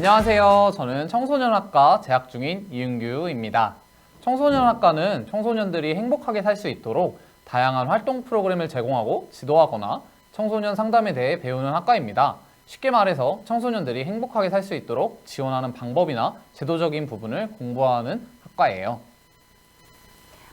네, 안녕하세요. 저는 청소년학과 재학 중인 이은규입니다. 청소년학과는 청소년들이 행복하게 살 수 있도록 다양한 활동 프로그램을 제공하고 지도하거나 청소년 상담에 대해 배우는 학과입니다. 쉽게 말해서 청소년들이 행복하게 살 수 있도록 지원하는 방법이나 제도적인 부분을 공부하는 학과예요.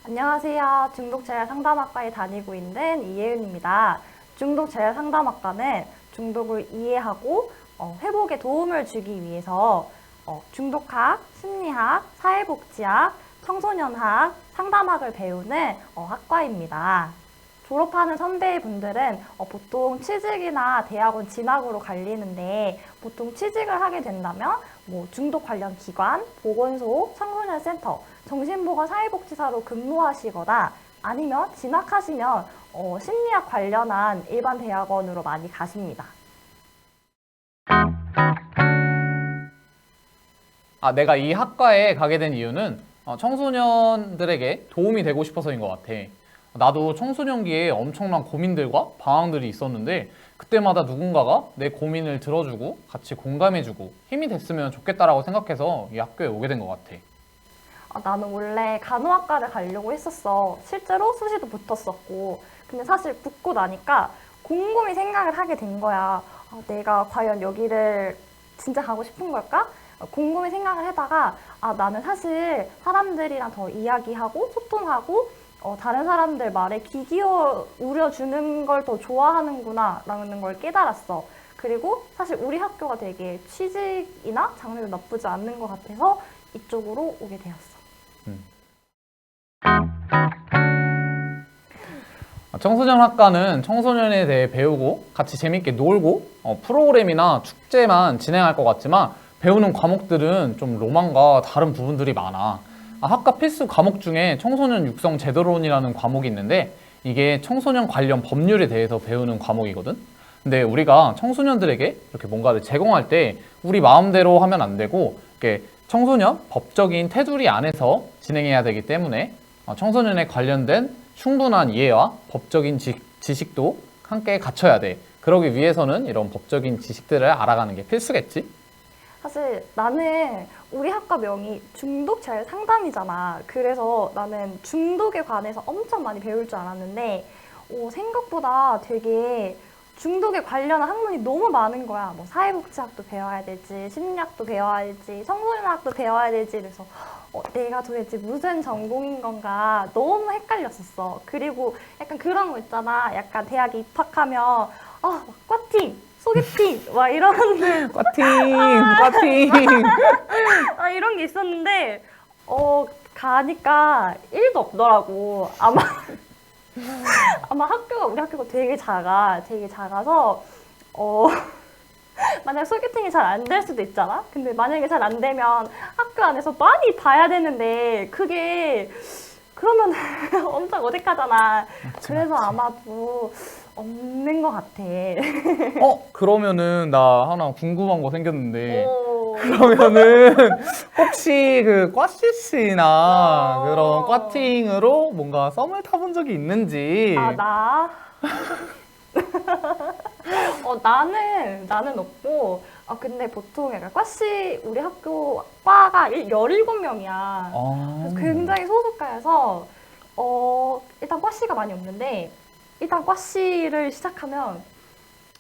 안녕하세요. 중독재활상담학과에 다니고 있는 이예은입니다. 중독재활상담학과는 중독을 이해하고 어, 회복에 도움을 주기 위해서 어, 중독학, 심리학, 사회복지학, 청소년학, 상담학을 배우는 어, 학과입니다. 졸업하는 선배분들은 어, 보통 취직이나 대학원 진학으로 갈리는데 보통 취직을 하게 된다면 뭐 중독 관련 기관, 보건소, 청소년 센터, 정신보건 사회복지사로 근무하시거나 아니면 진학하시면 어, 심리학 관련한 일반 대학원으로 많이 가십니다. 아, 내가 이 학과에 가게 된 이유는 어, 청소년들에게 도움이 되고 싶어서인 것 같아. 나도 청소년기에 엄청난 고민들과 방황들이 있었는데 그때마다 누군가가 내 고민을 들어주고 같이 공감해주고 힘이 됐으면 좋겠다라고 생각해서 이 학교에 오게 된 것 같아. 아, 나는 원래 간호학과를 가려고 했었어. 실제로 수시도 붙었었고. 근데 사실 붙고 나니까 곰곰이 생각을 하게 된 거야. 아, 내가 과연 여기를 진짜 가고 싶은 걸까? 어, 곰곰이 생각을 하다가 아, 나는 사실 사람들이랑 더 이야기하고 소통하고 어, 다른 사람들 말에 귀 기울여 주는 걸 더 좋아하는구나 라는 걸 깨달았어. 그리고 사실 우리 학교가 되게 취직이나 장르도 나쁘지 않는 것 같아서 이쪽으로 오게 되었어. 아, 청소년 학과는 청소년에 대해 배우고 같이 재밌게 놀고 어, 프로그램이나 축제만 진행할 것 같지만 배우는 과목들은 좀 로망과 다른 부분들이 많아. 아, 학과 필수 과목 중에 청소년 육성 제도론이라는 과목이 있는데 이게 청소년 관련 법률에 대해서 배우는 과목이거든. 근데 우리가 청소년들에게 이렇게 뭔가를 제공할 때 우리 마음대로 하면 안 되고 이렇게 청소년 법적인 테두리 안에서 진행해야 되기 때문에 어, 청소년에 관련된 충분한 이해와 법적인 지, 지식도 함께 갖춰야 돼. 그러기 위해서는 이런 법적인 지식들을 알아가는 게 필수겠지? 사실 나는 우리 학과 명이 중독 잘 상담이잖아. 그래서 나는 중독에 관해서 엄청 많이 배울 줄 알았는데 오, 생각보다 되게 중독에 관련한 학문이 너무 많은 거야. 뭐 사회복지학도 배워야 되지, 심리학도 배워야 되지, 청소년학도 배워야 되지. 그래서 어, 내가 도대체 무슨 전공인 건가 너무 헷갈렸었어. 그리고 약간 그런 거 있잖아. 약간 대학에 입학하면 아, 막 과팅, 소개팅, 막 이런 과팅! 과팅! 아, 이런 게 있었는데, 어, 가니까 1도 없더라고. 아마, 아마 학교가, 우리 학교가 되게 작아. 되게 작아서, 어, 만약 소개팅이 잘 안 될 수도 있잖아? 근데 만약에 잘 안 되면 학교 안에서 많이 봐야 되는데, 그게, 그러면 엄청 어색하잖아. 그래서 아마도 없는 것 같아. 어, 그러면은 나 하나 궁금한 거 생겼는데. 오. 그러면은 혹시 그 과시스나 어. 그런 과팅으로 뭔가 썸을 타본 적이 있는지 아, 나? 어, 나는, 나는 없고, 아, 근데 보통 약간 과시, 우리 학교 과가 17명이야. 아. 그래서 굉장히 소속과여서, 어, 일단 과시가 많이 없는데, 일단 과시를 시작하면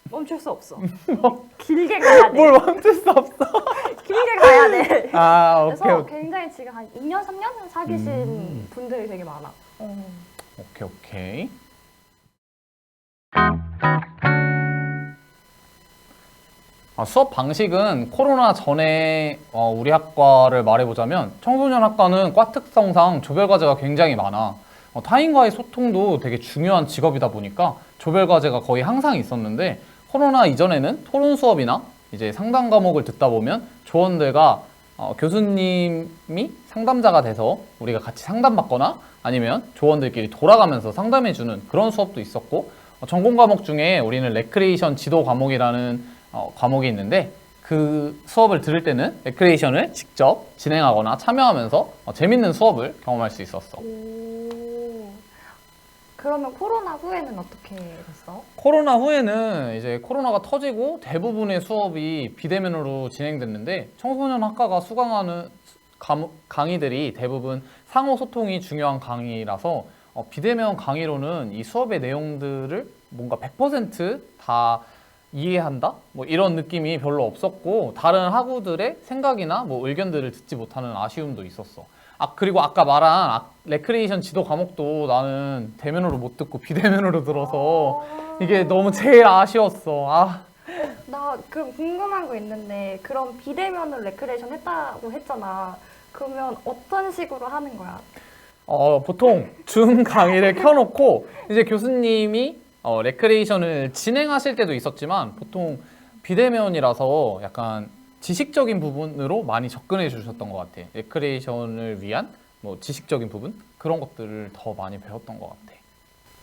멈출 수 없어. 길게 가야 돼. 뭘 멈출 수 없어. 길게 가야 돼. 아, 오케이, 그래서 오케이. 굉장히 지금 한 2년, 3년 사귀신 음. 분들이 되게 많아. 어. 오케이, 오케이. 아, 수업 방식은 코로나 전에 어, 우리 학과를 말해보자면 청소년 학과는 과 특성상 조별 과제가 굉장히 많아. 어, 타인과의 소통도 되게 중요한 직업이다 보니까 조별 과제가 거의 항상 있었는데 코로나 이전에는 토론 수업이나 이제 상담 과목을 듣다 보면 조원들과 어, 교수님이 상담자가 돼서 우리가 같이 상담받거나 아니면 조원들끼리 돌아가면서 상담해주는 그런 수업도 있었고 어, 전공 과목 중에 우리는 레크레이션 지도 과목이라는 어, 과목이 있는데 그 수업을 들을 때는 레크레이션을 직접 진행하거나 어, 음. 음. 참여하면서 어, 재밌는 수업을 경험할 수 있었어. 오. 아, 그러면 코로나 후에는 어떻게 됐어? 코로나 후에는 이제 코로나가 터지고 대부분의 수업이 비대면으로 진행됐는데 청소년 학과가 수강하는 감- 강의들이 대부분 상호 소통이 중요한 강의라서 어, 비대면 강의로는 이 수업의 내용들을 뭔가 100%다 이해한다? 뭐 이런 느낌이 별로 없었고 다른 학우들의 생각이나 뭐 의견들을 듣지 못하는 아쉬움도 있었어. 아 그리고 아까 말한 아, 레크레이션 지도 과목도 나는 대면으로 못 듣고 비대면으로 들어서 아. 이게 너무 제일 아쉬웠어. 아, 나 그럼 궁금한 거 있는데 그럼 비대면으로 레크레이션 했다고 했잖아. 그러면 어떤 식으로 하는 거야? 어, 보통 줌 강의를 켜놓고 이제 교수님이 어, 레크레이션을 진행하실 때도 있었지만 보통 비대면이라서 약간 지식적인 부분으로 많이 접근해 주셨던 것 같아. 레크레이션을 위한 뭐 지식적인 부분 그런 것들을 더 많이 배웠던 것 같아.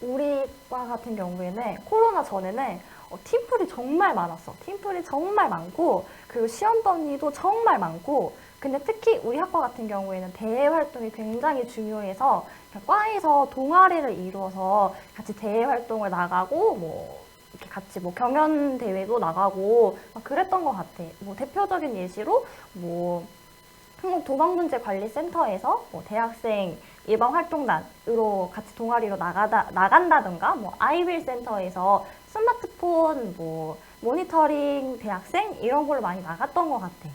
우리 과 같은 경우에는 코로나 전에는 어, 팀플이 정말 많았어. 팀플이 정말 많고 그리고 시험 범위도 정말 많고 근데 특히 우리 학과 같은 경우에는 대외 활동이 굉장히 중요해서 과에서 동아리를 이루어서 같이 대외 활동을 나가고 뭐 이렇게 같이 뭐 경연 대회도 나가고 막 그랬던 것 같아. 뭐 대표적인 예시로 뭐 한국 도망문제관리센터에서 뭐 대학생 예방활동단으로 같이 동아리로 나가다, 나간다든가, 뭐, 아이빌 센터에서 스마트폰, 뭐, 모니터링 대학생? 이런 걸로 많이 나갔던 것 같아.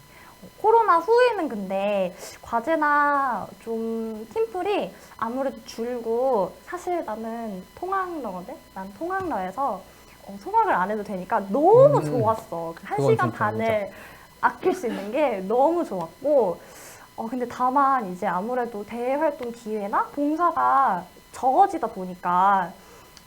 코로나 후에는 근데 과제나 좀 팀플이 아무래도 줄고, 사실 나는 통학러거든? 난 통학러에서 어, 통학을 안 해도 되니까 너무 음. 좋았어. 그 한 그건 시간 진짜 반을 아낄 수 있는 게 너무 좋았고, 어, 근데 다만 이제 아무래도 대외 활동 기회나 봉사가 적어지다 보니까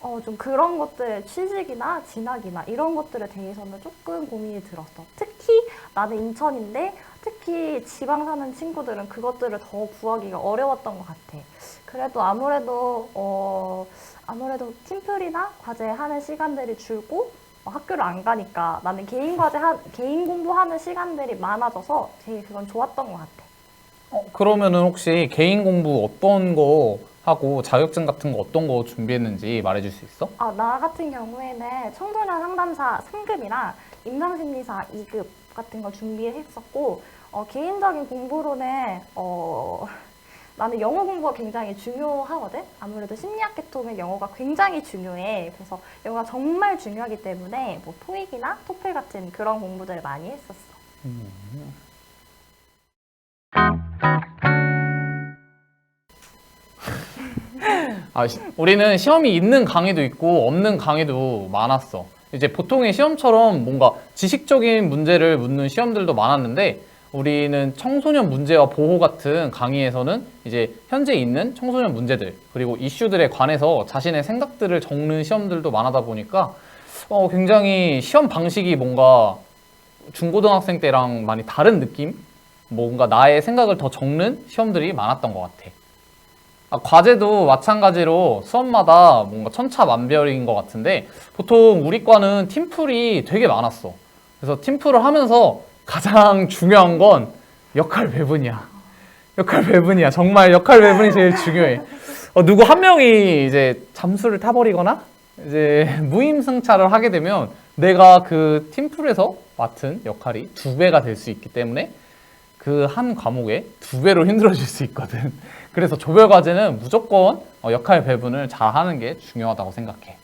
어, 좀 그런 것들 취직이나 진학이나 이런 것들에 대해서는 조금 고민이 들었어. 특히 나는 인천인데 특히 지방 사는 친구들은 그것들을 더 구하기가 어려웠던 것 같아. 그래도 아무래도 어, 아무래도 팀플이나 과제 하는 시간들이 줄고 어, 학교를 안 가니까 나는 개인 과제 하, 개인 공부하는 시간들이 많아져서 되게 그건 좋았던 것 같아. 어, 그러면은 혹시 개인 공부 어떤 거 하고 자격증 같은 거 어떤 거 준비했는지 말해줄 수 있어? 아, 나 같은 경우에는 청소년 상담사 3급이랑 임상심리사 2급 같은 걸 준비했었고, 어, 개인적인 공부로는, 어, 나는 영어 공부가 굉장히 중요하거든? 아무래도 심리학 계통은 영어가 굉장히 중요해. 그래서 영어가 정말 중요하기 때문에 뭐 토익이나 토플 같은 그런 공부들을 많이 했었어. 아, 시- 우리는 시험이 있는 강의도 있고 없는 강의도 많았어. 이제 보통의 시험처럼 뭔가 지식적인 문제를 묻는 시험들도 많았는데 우리는 청소년 문제와 보호 같은 강의에서는 이제 현재 있는 청소년 문제들 그리고 이슈들에 관해서 자신의 생각들을 적는 시험들도 많아다 보니까 어, 굉장히 시험 방식이 뭔가 중고등학생 때랑 많이 다른 느낌? 뭔가 나의 생각을 더 적는 시험들이 많았던 것 같아. 아, 과제도 마찬가지로 수업마다 뭔가 천차만별인 것 같은데 보통 우리 과는 팀플이 되게 많았어. 그래서 팀플을 하면서 가장 중요한 건 역할 배분이야. 역할 배분이야. 정말 역할 배분이 제일 중요해. 어, 누구 한 명이 이제 잠수를 타버리거나 이제 무임승차를 하게 되면 내가 그 팀플에서 맡은 역할이 두 배가 될 수 있기 때문에 그 한 과목에 두 배로 힘들어질 수 있거든. 그래서 조별 과제는 무조건 어, 역할 배분을 잘 하는 게 중요하다고 생각해.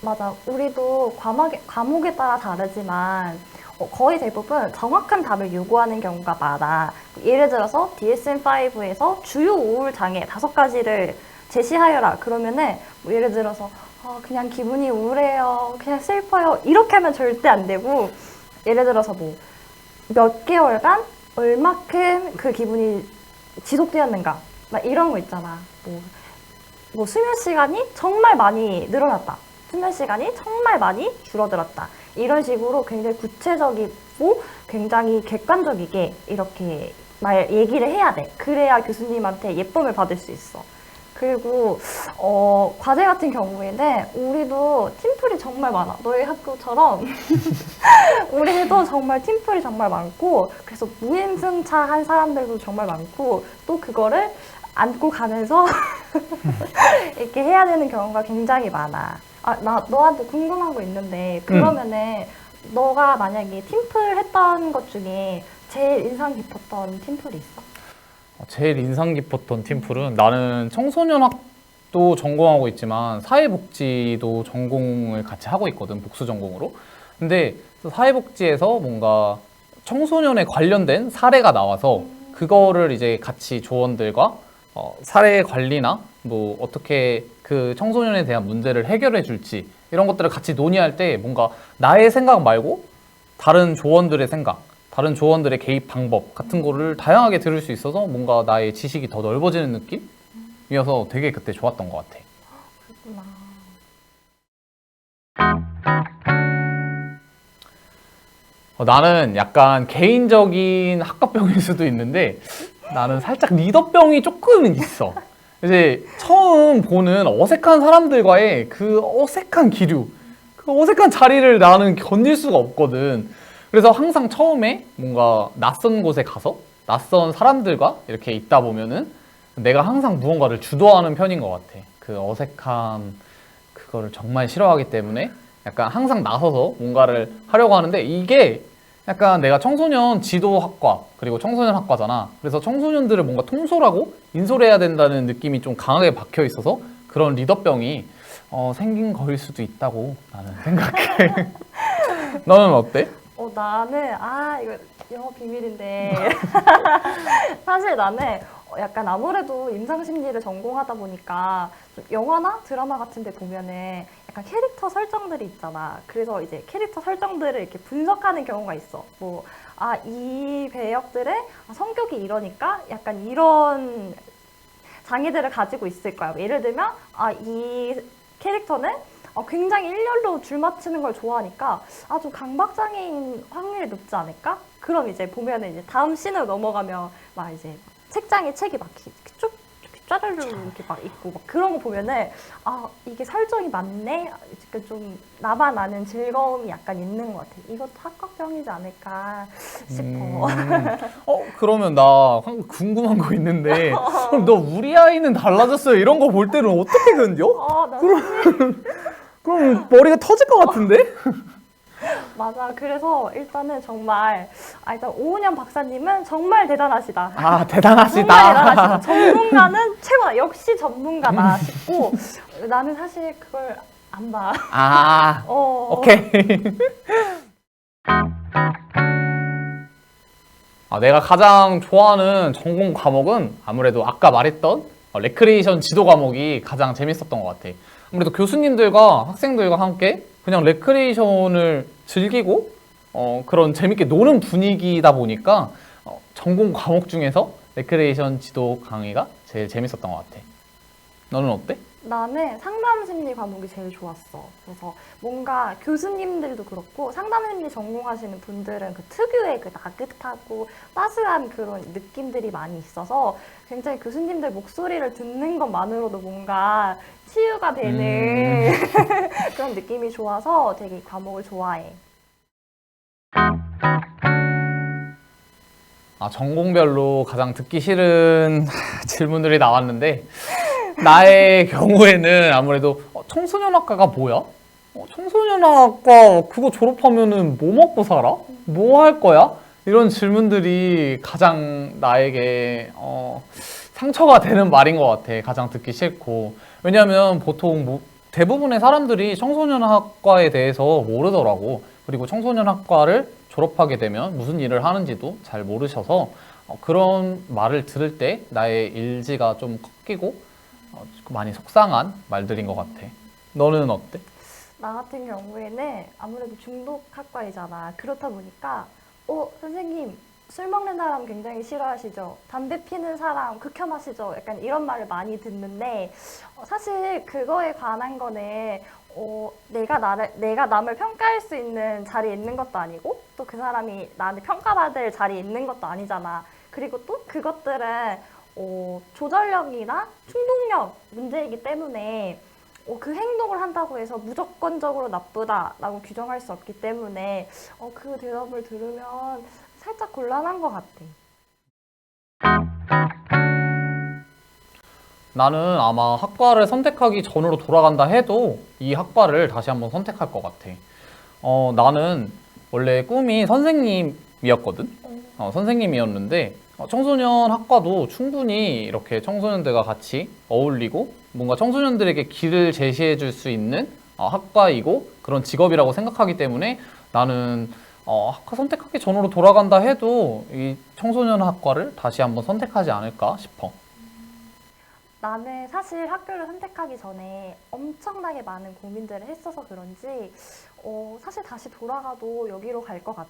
맞아. 우리도 과목에, 과목에 따라 다르지만 어, 거의 대부분 정확한 답을 요구하는 경우가 많아. 예를 들어서 DSM-5에서 주요 우울 장애 다섯 가지를 제시하여라. 그러면은 뭐 예를 들어서 어, 그냥 기분이 우울해요. 그냥 슬퍼요. 이렇게 하면 절대 안 되고 예를 들어서 뭐 몇 개월간 얼마큼 그 기분이 지속되었는가. 막 이런 거 있잖아. 뭐 뭐 수면 시간이 정말 많이 늘어났다. 수면 시간이 정말 많이 줄어들었다. 이런 식으로 굉장히 구체적이고 굉장히 객관적이게 이렇게 말 얘기를 해야 돼. 그래야 교수님한테 예쁨을 받을 수 있어. 그리고 어, 과제 같은 경우에는 우리도 팀플이 정말 많아. 너희 학교처럼 우리도 정말 팀플이 정말 많고 그래서 무임승차 한 사람들도 정말 많고 또 그거를 안고 가면서 이렇게 해야 되는 경우가 굉장히 많아. 아, 나 너한테 궁금한 거 있는데 그러면은 너가 만약에 팀플 했던 것 중에 제일 인상 깊었던 팀플이 있어? 어, 제일 인상 깊었던 팀플은 나는 청소년학도 전공하고 있지만 사회복지도 전공을 같이 하고 있거든 복수 전공으로. 근데 사회복지에서 뭔가 청소년에 관련된 사례가 나와서 그거를 이제 같이 조원들과 어, 사례 관리나 뭐 어떻게 그 청소년에 대한 문제를 해결해 줄지 이런 것들을 같이 논의할 때 뭔가 나의 생각 말고 다른 조원들의 생각, 다른 조원들의 개입 방법 같은 거를 다양하게 들을 수 있어서 뭔가 나의 지식이 더 넓어지는 느낌이어서 되게 그때 좋았던 것 같아. 그렇구나. 어, 나는 약간 개인적인 학과병일 수도 있는데 나는 살짝 리더병이 조금은 있어. 이제 처음 보는 어색한 사람들과의 그 어색한 기류, 그 어색한 자리를 나는 견딜 수가 없거든. 그래서 항상 처음에 뭔가 낯선 곳에 가서 낯선 사람들과 이렇게 있다 보면은 내가 항상 무언가를 주도하는 편인 것 같아. 그 어색함, 그거를 정말 싫어하기 때문에 약간 항상 나서서 뭔가를 하려고 하는데 이게 약간 내가 청소년 지도학과 그리고 청소년 학과잖아. 그래서 청소년들을 뭔가 통솔하고 인솔해야 된다는 느낌이 좀 강하게 박혀 있어서 그런 리더병이 어, 생긴 거일 수도 있다고 나는 생각해. 너는 어때? 어, 나는, 아, 이거 영어 비밀인데. 사실 나는 어, 약간 아무래도 임상 심리를 전공하다 보니까 좀 영화나 드라마 같은 데 보면은 약간 캐릭터 설정들이 있잖아. 그래서 이제 캐릭터 설정들을 이렇게 분석하는 경우가 있어. 뭐, 아, 이 배역들의 아, 성격이 이러니까 약간 이런 장애들을 가지고 있을 거야. 뭐 예를 들면, 아, 이 캐릭터는 어, 굉장히 일렬로 줄 맞추는 걸 좋아하니까 아, 좀 강박장애인 확률이 높지 않을까? 그럼 이제 보면은 이제 다음 씬으로 넘어가면 막 이제 책장에 책이 막 쭉 짜르르 이렇게 막 있고 막 그런 거 보면은 아, 이게 설정이 맞네? 약간 좀 나만 아는 즐거움이 약간 있는 것 같아. 이것도 학과병이지 않을까 싶어. 음, 어 그러면 나 한- 궁금한 거 있는데 그럼 너 우리 아이는 달라졌어요 이런 거 볼 때는 어떻게 견뎌? 아, 나 그럼 머리가 터질 것 같은데? 맞아. 그래서 일단은 정말 아, 일단 오은영 박사님은 정말 대단하시다. 아 정말 대단하시다. 대단하시다. 전문가는 최고다. 역시 전문가다 싶고 나는 사실 그걸 안 봐. 아 어. 오케이. 아, 내가 가장 좋아하는 전공 과목은 아무래도 아까 말했던 어, 레크리에이션 지도 과목이 가장 재밌었던 것 같아. 아무래도 교수님들과 학생들과 함께 그냥 레크리에이션을 즐기고 어, 그런 재밌게 노는 분위기다 보니까 어, 전공 과목 중에서 레크리에이션 지도 강의가 제일 재밌었던 것 같아. 너는 어때? 나는 상담 심리 과목이 제일 좋았어. 그래서 뭔가 교수님들도 그렇고 상담 심리 전공하시는 분들은 그 특유의 그 나긋하고 따스한 그런 느낌들이 많이 있어서 굉장히 교수님들 목소리를 듣는 것만으로도 뭔가 치유가 되는 그런 느낌이 좋아서 되게 이 과목을 좋아해. 아, 전공별로 가장 듣기 싫은 질문들이 나왔는데 나의 경우에는 아무래도 어, 청소년학과가 뭐야? 어, 청소년학과 그거 졸업하면은 뭐 먹고 살아? 뭐 할 거야? 이런 질문들이 가장 나에게 어, 상처가 되는 말인 것 같아. 가장 듣기 싫고 왜냐하면 보통 뭐 대부분의 사람들이 청소년학과에 대해서 모르더라고. 그리고 청소년학과를 졸업하게 되면 무슨 일을 하는지도 잘 모르셔서 어, 그런 말을 들을 때 나의 일지가 좀 꺾이고 어, 많이 속상한 말들인 것 같아. 너는 어때? 나 같은 경우에는 아무래도 중독학과이잖아. 그렇다 보니까, 어, 선생님, 술 먹는 사람 굉장히 싫어하시죠? 담배 피는 사람 극혐하시죠? 약간 이런 말을 많이 듣는데, 어, 사실 그거에 관한 거는, 어, 내가 나를, 내가 남을 평가할 수 있는 자리에 있는 것도 아니고, 또 그 사람이 나한테 평가받을 자리에 있는 것도 아니잖아. 그리고 또 그것들은, 어, 조절력이나 충동력 문제이기 때문에, 어, 그 행동을 한다고 해서 무조건적으로 나쁘다라고 규정할 수 없기 때문에 어, 그 대답을 들으면 살짝 곤란한 것 같아. 나는 아마 학과를 선택하기 전으로 돌아간다 해도 이 학과를 다시 한번 선택할 것 같아. 어, 나는 원래 꿈이 선생님이었거든. 어, 선생님이었는데 어, 청소년 학과도 충분히 이렇게 청소년들과 같이 어울리고 뭔가 청소년들에게 길을 제시해 줄 수 있는 어, 학과이고 그런 직업이라고 생각하기 때문에 나는 어, 학과 선택하기 전으로 돌아간다 해도 이 청소년 학과를 다시 한번 선택하지 않을까 싶어. 나는 사실 학교를 선택하기 전에 엄청나게 많은 고민들을 했어서 그런지 어, 사실 다시 돌아가도 여기로 갈 것 같아.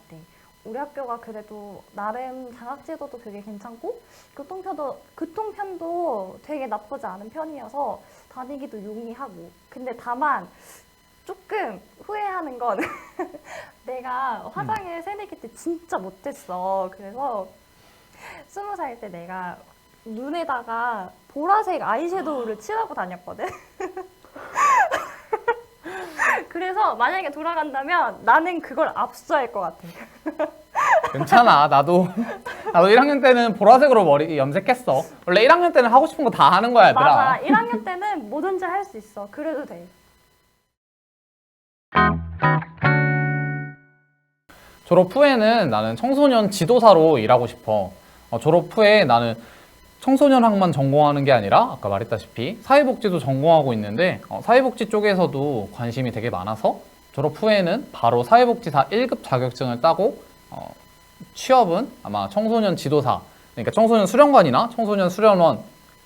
우리 학교가 그래도 나름 장학제도도 되게 괜찮고 교통편도 교통편도 되게 나쁘지 않은 편이어서 다니기도 용이하고 근데 다만 조금 후회하는 건 내가 화장을 새내기 때 진짜 못했어. 그래서 스무 살 때 내가 눈에다가 보라색 아이섀도우를 칠하고 다녔거든. 그래서 만약에 돌아간다면 나는 그걸 압수할 것 같아. 괜찮아. 나도 나도 1학년 때는 보라색으로 머리 염색했어. 원래 1학년 때는 하고 싶은 거 다 하는 거야, 얘들아. 맞아. 1학년 때는 뭐든지 할 수 있어. 그래도 돼. 졸업 후에는 나는 청소년 지도사로 일하고 싶어. 어, 졸업 후에 나는 청소년 학만 전공하는 게 아니라 아까 말했다시피 사회복지도 전공하고 있는데 어, 사회복지 쪽에서도 관심이 되게 많아서 졸업 후에는 바로 사회복지사 1급 자격증을 따고 어, 취업은 아마 청소년 지도사 그러니까 청소년 수련관이나 청소년 수련원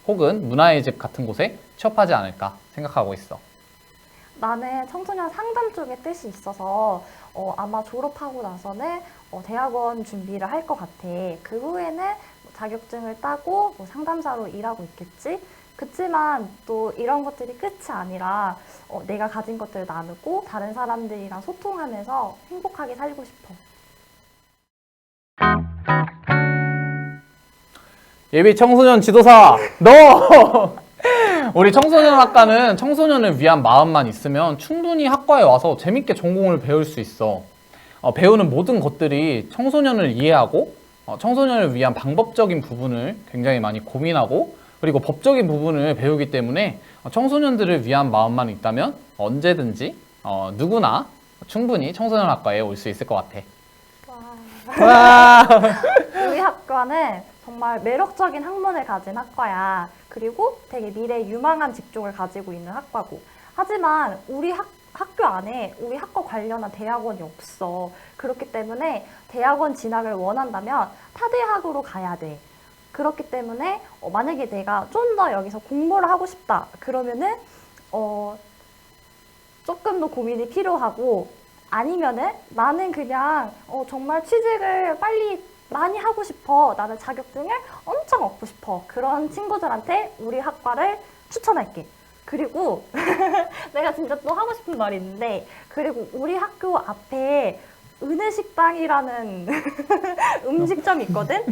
혹은 문화의 집 같은 곳에 취업하지 않을까 생각하고 있어. 나는 청소년 상담 쪽에 뜻이 있어서 어, 아마 졸업하고 나서는 어, 대학원 준비를 할 것 같아. 그 후에는 뭐 자격증을 따고 뭐 상담사로 일하고 있겠지. 그치만 또 이런 것들이 끝이 아니라 어, 내가 가진 것들을 나누고 다른 사람들이랑 소통하면서 행복하게 살고 싶어. 예비 청소년 지도사 너 우리 청소년 학과는 청소년을 위한 마음만 있으면 충분히 학과에 와서 재밌게 전공을 배울 수 있어. 어, 배우는 모든 것들이 청소년을 이해하고 어, 청소년을 위한 방법적인 부분을 굉장히 많이 고민하고 그리고 법적인 부분을 배우기 때문에 어, 청소년들을 위한 마음만 있다면 언제든지 어, 누구나 충분히 청소년 학과에 올 수 있을 것 같아. 와. 와. 우리 학과는 정말 매력적인 학문을 가진 학과야. 그리고 되게 미래 유망한 직종을 가지고 있는 학과고. 하지만 우리 학, 학교 안에 우리 학과 관련한 대학원이 없어. 그렇기 때문에 대학원 진학을 원한다면 타대학으로 가야 돼. 그렇기 때문에 어, 만약에 내가 좀 더 여기서 공부를 하고 싶다. 그러면은 어, 조금 더 고민이 필요하고 아니면은 나는 그냥 어, 정말 취직을 빨리 많이 하고 싶어. 나는 자격증을 엄청 얻고 싶어. 그런 친구들한테 우리 학과를 추천할게. 그리고 내가 진짜 또 하고 싶은 말이 있는데 그리고 우리 학교 앞에 은혜식당이라는 음식점이 있거든.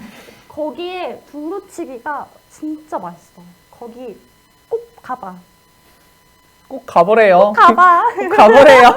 거기에 두루치기가 진짜 맛있어. 거기 꼭 가봐. 꼭 가보래요. 가봐. 꼭 가보래요.